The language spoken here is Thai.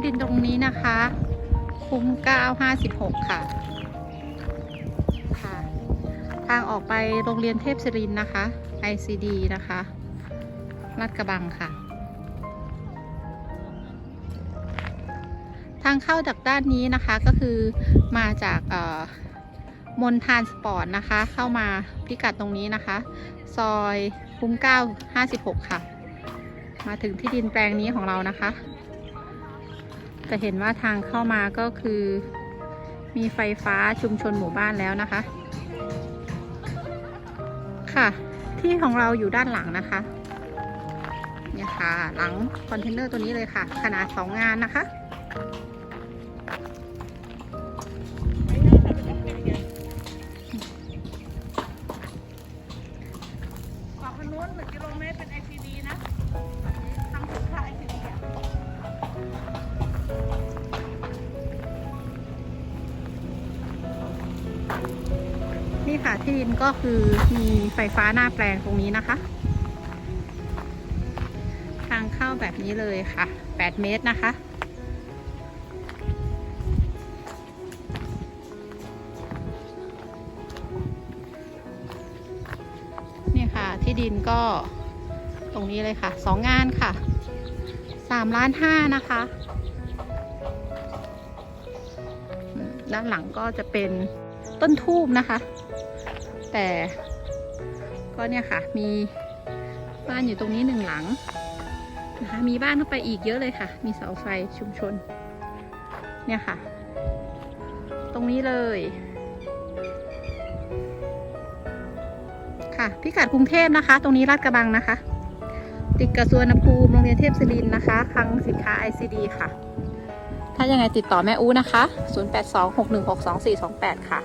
ที่ดินตรงนี้นะคะ คุ้ม 956 ค่ะ ค่ะ ทางออกไปโรงเรียนเทพศรินนะคะ ICD นะคะลาดกระบังค่ะ ทางเข้าจากด้านนี้นะคะก็คือมาจากเอ่อมนทานสปอร์ตนะคะ เข้ามาพิกัดตรงนี้นะคะ ซอยคุ้มเก้าห้าสิบหกค่ะ มาถึงที่ดินแปลงนี้ของเรานะคะ จะเห็นว่าทางเข้ามาก็คือ มีไฟฟ้าชุมชนหมู่บ้านแล้วนะคะ ค่ะ ที่ของเราอยู่ด้านหลังนะคะเนี่ยค่ะ หลังคอนเทนเนอร์ตัวนี้เลยค่ะ ขนาด2งานนะคะ ค่ะ ที่ดินก็คือมีไฟฟ้าหน้าแปลงตรงนี้นะคะ ทางเข้าแบบนี้เลยค่ะ 8 เมตรนะคะ นี่ค่ะที่ดินก็ตรงนี้เลยค่ะ สองงานค่ะ3ล้านห้านะคะ ด้านหลังก็จะเป็น ต้นทูบนะคะ แต่ก็เนี่ยค่ะ มีบ้านอยู่ตรงนี้หนึ่งหลังนะคะมีบ้านเข้าไปอีกเยอะเลยค่ะ มีเสาไฟชุมชน เนี่ยค่ะ ตรงนี้เลย ค่ะ พิกัดกรุงเทพนะคะ ตรงนี้ลาดกระบังนะคะ ติดกับสวนภูมิโรงเรียนเทพศิรินนะคะคลังสินค้า ICD ค่ะ ถ้ายังไงติดต่อแม่อู้นะคะ 0826162428 ค่ะ